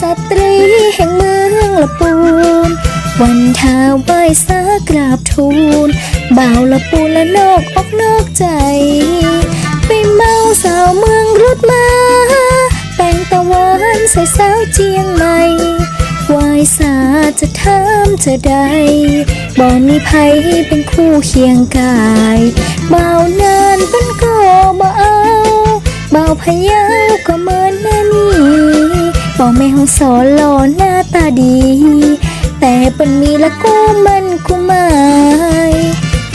สตรีแห่งเมืองละปูน วันท้าไหวสากราบทูลบ่าวละปูนและนอกออกนอกใจ ไปเมาสาวเมืองรถมาแป้งตะวันใส่สาวเจียงใหม่วายสาจะถามจะได้บ่มีภัยเป็นคู่เคียงกายบ่ บ่แม่ของสอนหล่อหน้าตาดี แต่เป็นมีละกูมันกูหมาย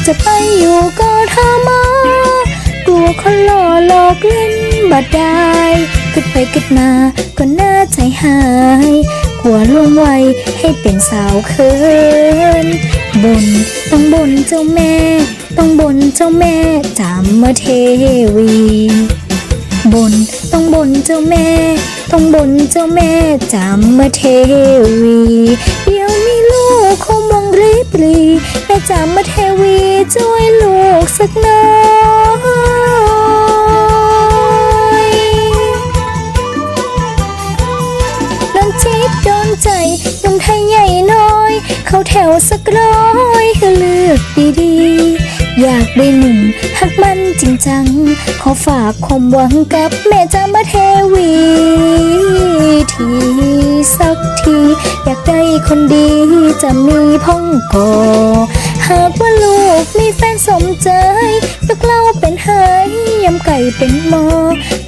จะไปอยู่ก็ทมกลัวคนหล่อหลอกเล่นบัดได้กึดไปกึดมาก็น่าใจหายกลัวล่วงไวให้เป็นสาวเคินบนต้องบนเจ้าแม่ ต้องบนเจ้าแม่จามเทวี น ต้องบนเจ้าแม่ ต้องบนเจ้าแม่จำมาเทวี เดี๋ยวมีลูกคงมองรีบรีแม่จำมาเทวีช่วยลูกสักหน่อยน้ำจิตโดนใจหนุ่มไทยใหญ่น้อย เข้าแถวสักร้อยเลือกดีๆอ ได้หนุ่มหักมันจริงจัง ขอฝากความหวังกับแม่จามาเทวี ทีสักที อยากได้คนดีจะมีพ่องก่อหากว่าลูกมีแฟนสมใจยกเล่าเป็นหายยำไก่เป็นหมอ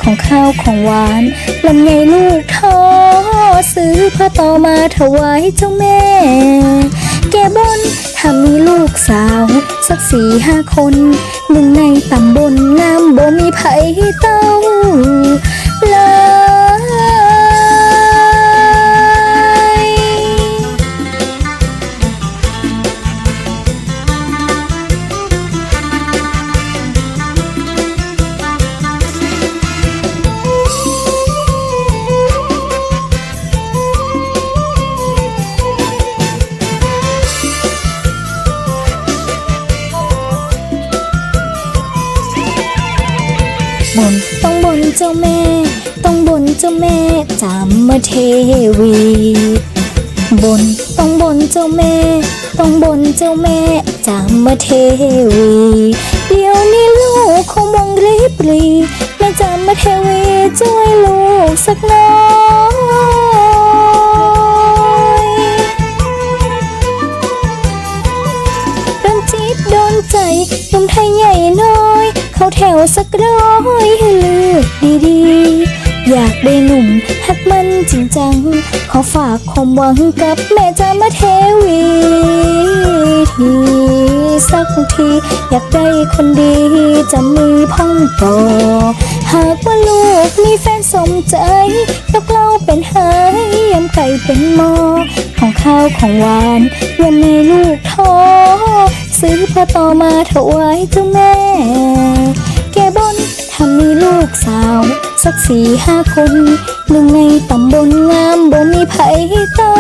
ของข้าวของหวานลำไยลูกท้อซื้อผ้าต่อมาถวายเจ้าแม่ แกบน ถ้ามีลูกสาว สักสี่ห้าคน หนึ่งในตำบลงามบ่มีไผเต้า จ้าแม่ ต้องบนเจ้าแม่จำมเทวี บนต้องบนเจ้าแม่ ต้องบนเจ้าแม่จำมเทวี เดี๋ยวนี้ลูกคงมองรีบรีแม่จำมเทวีช่วยลูกสักหน่อยโดนจิตโดนใจหนุ่มไทยใหญ่น้อย เข้าแถวสักร้อยให้เลือกดีๆ อยากได้หนุ่มหักมันจริงจัง ขอฝากความหวังกับแม่จามาเทวีทีสักที อยากได้คนดีจะมีพ่องต่อหากว่าลูกมีแฟนสมใจยกเล่าเป็นหายยำไก่เป็นหมอของข้าวของหวานยังมีลูกท้อ ซื้อผ้าต่อมาถวายเจ้าแม่ แกบนทำมีลูกสาว สักสี่ห้าคนหนึ่งในตำบลงามบ่มีไผเต้า